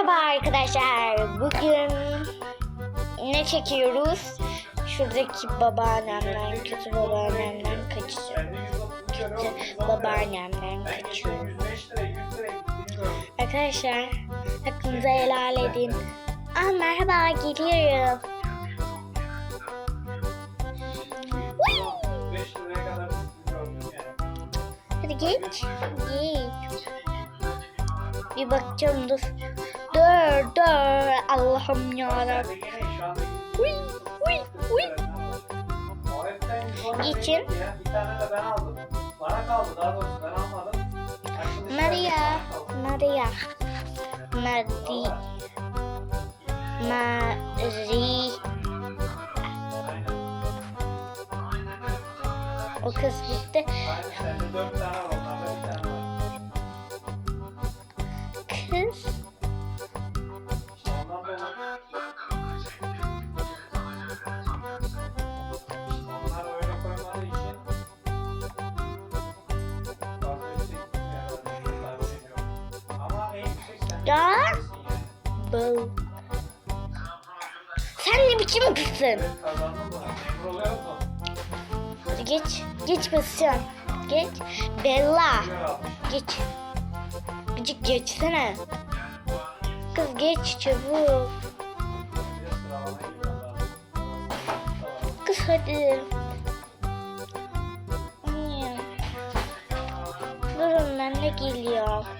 Merhaba arkadaşlar. Bugün ne çekiyoruz? Şuradaki babaannemden, kötü babaannemden kaçıyorum. Kötü babaannemden kaçıyorum. Arkadaşlar hakkınızı helal edin. Aa merhaba geliyorum. Hadi geç. Geç. Bir bakacağım dur. Dur dur. Allah'ım yarabbim. Uy, uy, uy. Geçin. Bir tane de ben aldım. Bana kaldı daha doğrusu ben almadım. Maria. Maria. Mari. Mari. Aynen. O kız gitti. Aynen yani. Bıl. Sen ne biçim kızsın? Musun? Geç. Geç basacağım. Geç. Bella. Geç. Gıcık geçsene. Kız geç çabuk. Kız hadi. Anne. Durun ben de geliyorum.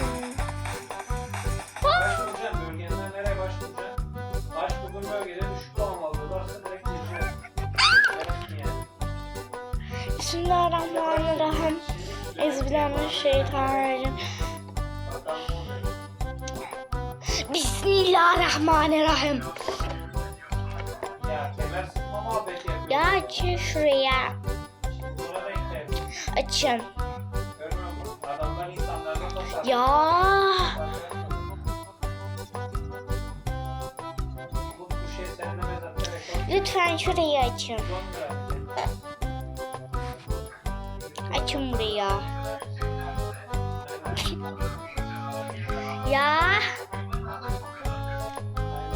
Bismillahirrahmanirrahim. Olacak. Bismillahirrahmanirrahim. Ya açın şuraya. Açın. Ya. Lütfen şurayı açın. Açın burayı. Ya.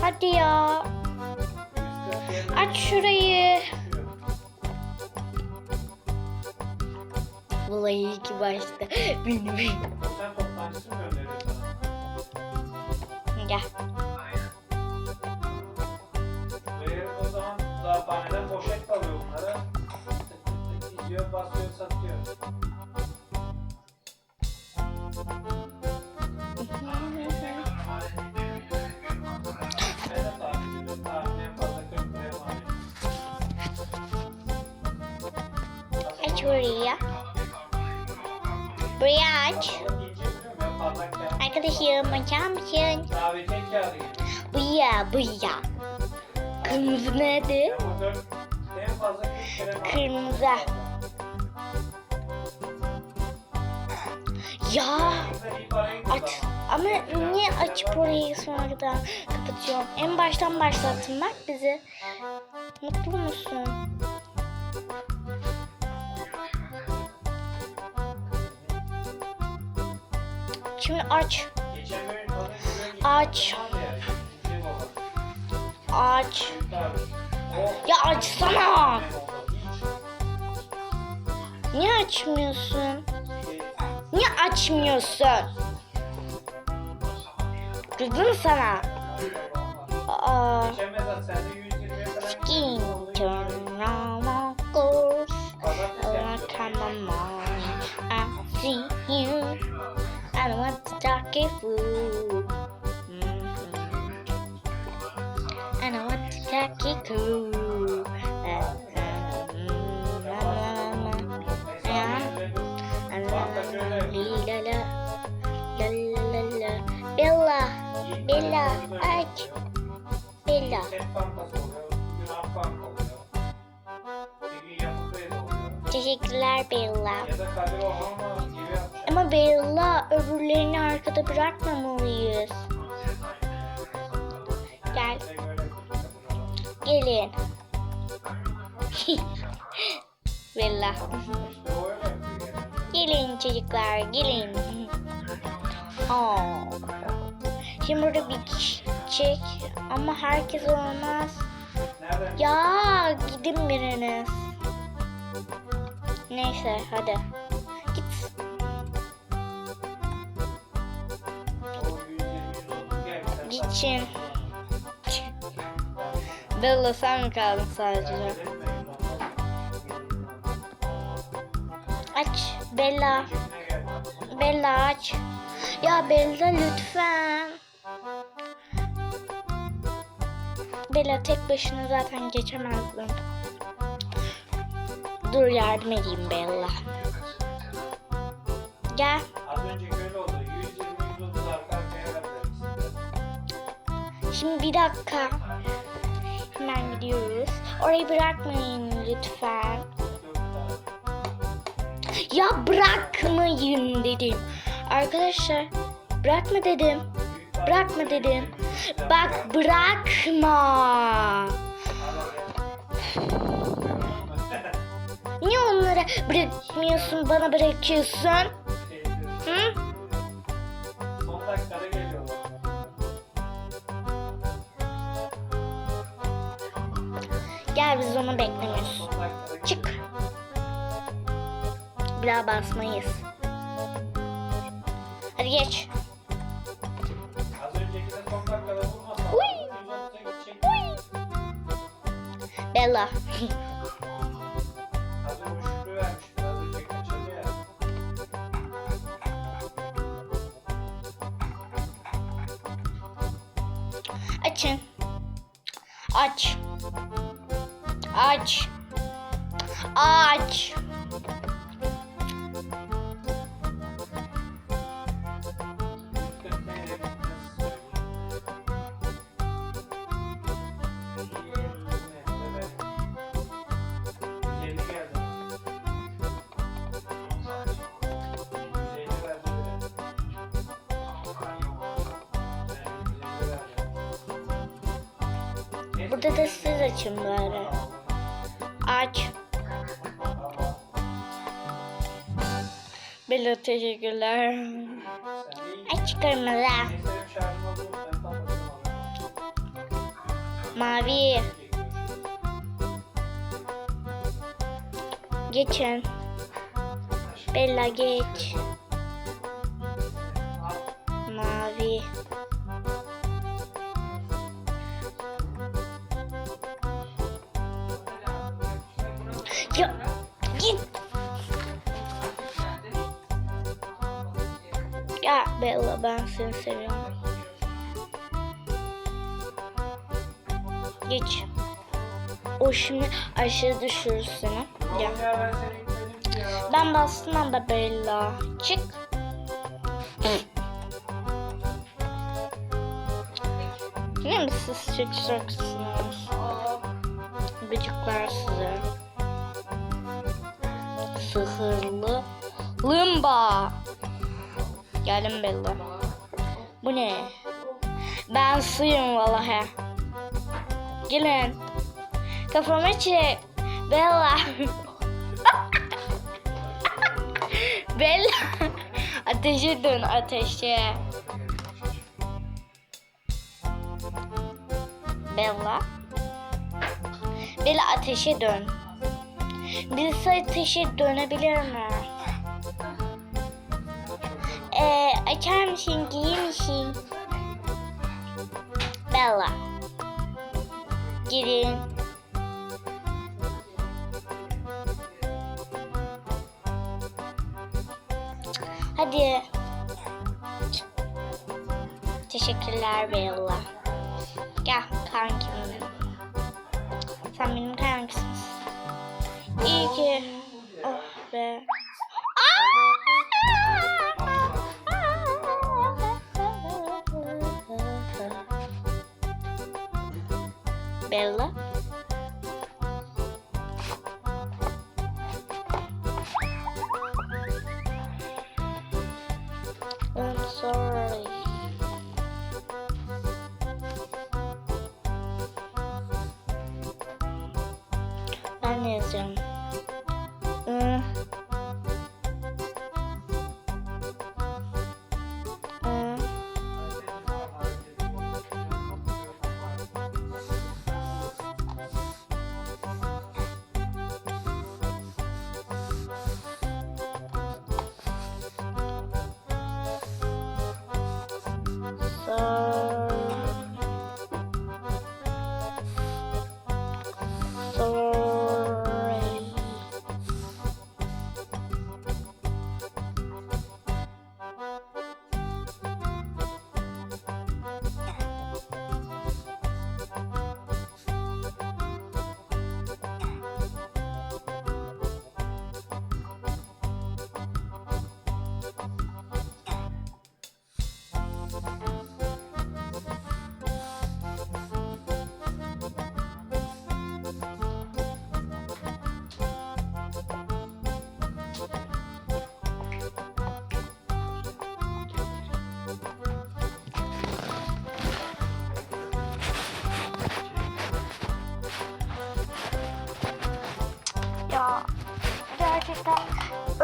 Hadi ya. Aç şurayı. Vallahi iyi ki başta. Gönderiyor sana? Gel. Panelden poşet kalıyor bunlara. Gidiyor, basıyor, satıyor. Aç burayı. Burayı aç. Arkadaşım açar mısın? Buraya buraya. Kırmızı nerede? Ama Ya aç ama niye açıp orayı sonradan kapatıyorum? En baştan başlattın bak bizi. Mutlu musun? Şimdi aç. Aç. Aç. Ya açsana. Niye açmıyorsun? Niye açmıyorsun? Kızdım sana. Aa. Geçen mezat sende 120'ye falan Skin turn goes. Pazartesi Oh, yapıyor. come on, I see you. I don't want to talk it through. I don't want to talk it through. Teşekkürler Bella. Ama Bella öbürlerini arkada bırakmamalıyız. Gel, gelin. Bella. Gelin çocuklar, gelin. Aa. Şimdi burada bir çiçek ama herkes olmaz. Ya gidin biriniz. Neyse hadi. Git. O 120 130 geldi. Sen Gitsin. Bella sen mi kaldın sadece? Aç. Bella. Bella aç. Ya Bella lütfen. Bella tek başına zaten geçemezdin. Dur yardım edeyim Bella. Gel. Az önceki öyle oldu. 120 130 arka arkaya verdiler. Şimdi bir dakika. Hemen gidiyoruz. Orayı bırakmayın lütfen. Ya bırakmayın dedim. Arkadaşlar bırakma dedim. Bırakma dedim. Bak bırakma. Niye onlara bırakmıyorsun bana bırakıyorsun? Hı? Son dakikada geliyorlar. Gel biz onu beklemiyoruz. Çık. Bir daha basmayız. Hadi geç. Uy. 130'a gidecek. Bella. Açın. Aç. Aç. Aç. Burada da siz açın bari. Aç. Bella teşekkürler. Aç kırmızı. Mavi. Geçin. Bella geç. Mavi. Ya git. Ya Bella ben seni seviyorum. Geç. O şimdi aşağı düşürür seni. Ya. Ben bastım ama Bella. Çık. Ne mi siz çıkacaksınız? Gıcıklar size. Sıhırlı Lımba. Geldim Bella. Bu ne? Ben suyum vallahi. Gelin. Kafama çek. Bella. Bella. Ateşe dön ateşe. Bella. Bella ateşe dön. Birisi ateşe dönebilir mi? Ee, açar mısın, giyer misin? Bella. Girin. Hadi. Teşekkürler Bella. Gel kankim. Sen benim. İyi ki. Oh be. Bella. I'm sorry. Ben de.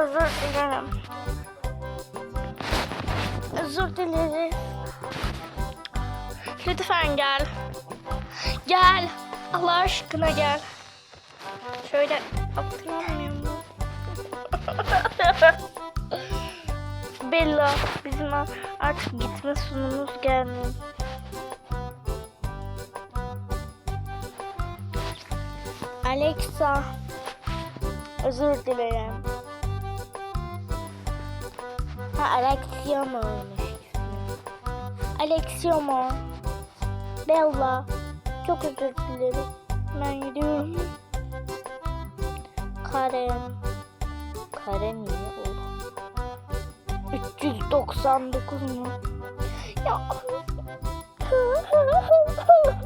Özür dilerim. Özür dileriz. Lütfen gel. Gel. Allah aşkına gel. Şöyle atlayamıyor mu? Bella bizim artık gitme sunumuz gelmiyor. Alexa özür dilerim. Ha Alexia mı olmuş? Alexia mı? Bella çok özür dilerim. Ben gidiyorum. Karen. Karen niye oldu? 399 mu? Ya.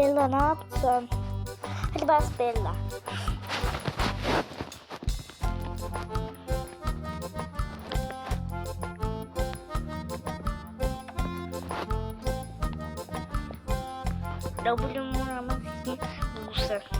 Bella ne yaptın? Hadi bas Bella. W'm var ama ismi Buse.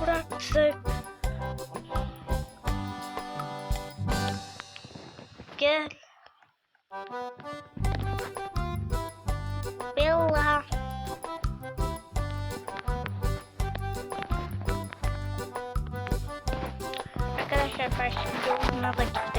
Bıraktık. Gel. Bella. Arkadaşlar başka bir yoluna da gittik.